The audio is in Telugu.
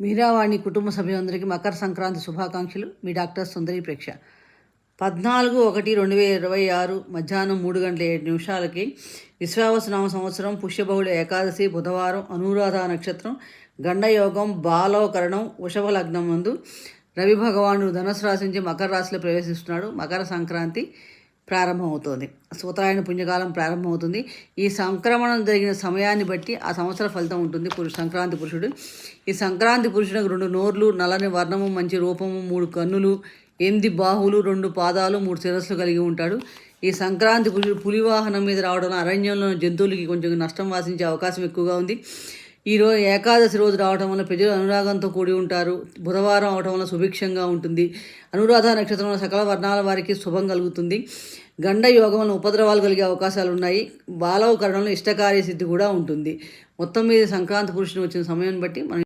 మీరావాణి కుటుంబ సభ్యులందరికీ మకర సంక్రాంతి శుభాకాంక్షలు. మీ డాక్టర్ సుందరి ప్రేక్ష. పద్నాలుగు ఒకటి రెండు వేల ఇరవై ఆరు మధ్యాహ్నం మూడు గంటల ఏడు నిమిషాలకి విశ్వావసనామ సంవత్సరం పుష్యబహుళ ఏకాదశి బుధవారం అనురాధ నక్షత్రం గండయోగం బాలోకరణం వృషభ లగ్నం ముందు రవి భగవానుడు ధనుసు రాశి నుంచి మకర రాశిలో ప్రవేశిస్తున్నాడు. మకర సంక్రాంతి ప్రారంభమవుతోంది. సూత్రాయణ పుణ్యకాలం ప్రారంభమవుతుంది. ఈ సంక్రమణం జరిగిన సమయాన్ని బట్టి ఆ సంవత్సర ఫలితం ఉంటుంది. పురుషు సంక్రాంతి పురుషుడు. ఈ సంక్రాంతి పురుషుడికి రెండు నోర్లు నల్లని వర్ణము మంచి రూపము మూడు కన్నులు ఎనిమిది బాహువులు రెండు పాదాలు మూడు శిరస్సులు కలిగి ఉంటాడు. ఈ సంక్రాంతి పురుషుడు పులివాహనం మీద రావడం అరణ్యంలో జంతువులకి కొంచెం నష్టం వాసించే అవకాశం ఎక్కువగా ఉంది. ఈరోజు ఏకాదశి రోజు రావటం వల్ల ప్రజలు అనురాగంతో కూడి ఉంటారు. బుధవారం అవటం వల్ల సుభిక్షంగా ఉంటుంది. అనురాధ నక్షత్రంలో సకల వర్ణాల వారికి శుభం కలుగుతుంది. గండ యోగం వల్ల ఉపద్రవాలు కలిగే అవకాశాలు ఉన్నాయి. బాలవకరణంలో ఇష్టకార్య సిద్ధి కూడా ఉంటుంది. మొత్తం మీద సంక్రాంతి పురుషుని వచ్చిన సమయాన్ని బట్టి మనం